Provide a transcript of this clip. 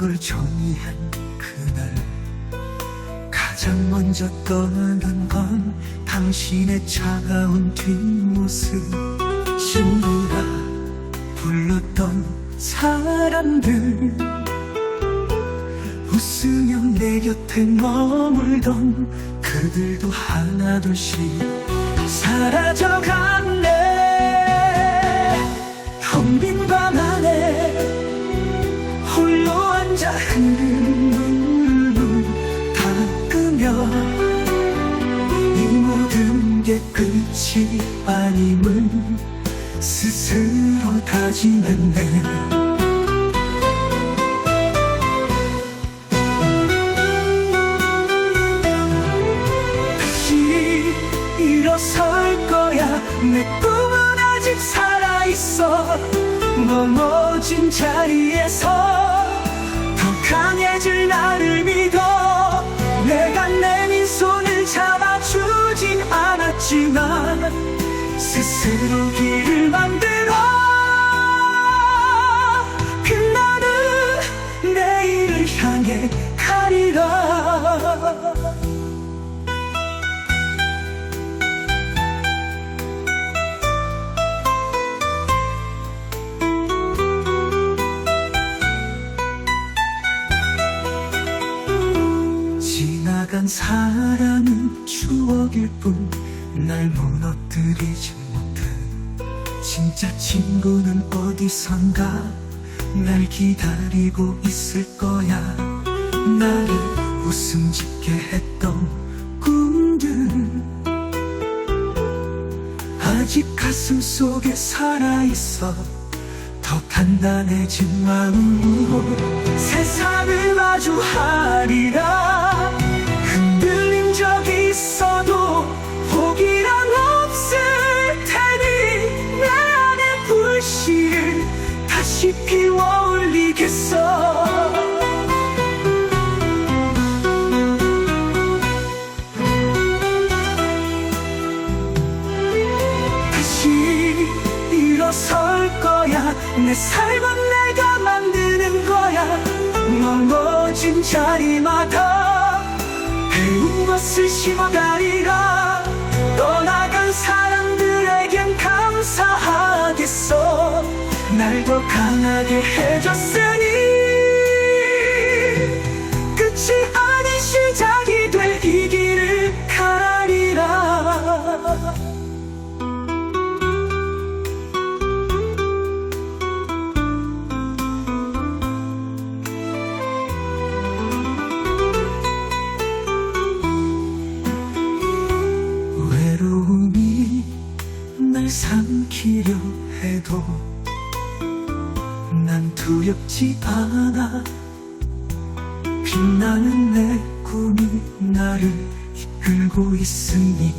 걸 정리한 그날 가장 먼저 떠나는 건 당신의 차가운 뒷모습 친구라 불렀던 사람들 웃으며 내 곁에 머물던 그들도 하나둘씩 사라져갔 끝이 아님을 스스로 다짐했네 다시 일어설 거야. 내 꿈은 아직 살아있어. 넘어진 자리에서 더 강해질 나를 믿어. 내가 내민 손을 잡아주진 않았지만 스스로 길을 만들 사람은 추억일 뿐 날 무너뜨리지 못해. 진짜 친구는 어디선가 날 기다리고 있을 거야. 나를 웃음 짓게 했던 꿈들. 아직 가슴 속에 살아있어 더 단단해진 마음으로 일어설 거야. 내 삶은 내가 만드는 거야. 넘어진 자리마다 배운 것을 심어가리라. 떠나간 사람들에겐 감사하겠어 날 더 강하게 해줬으니 끝이 두렵지 않아. 빛나는 내 꿈이 나를 이끌고 있으니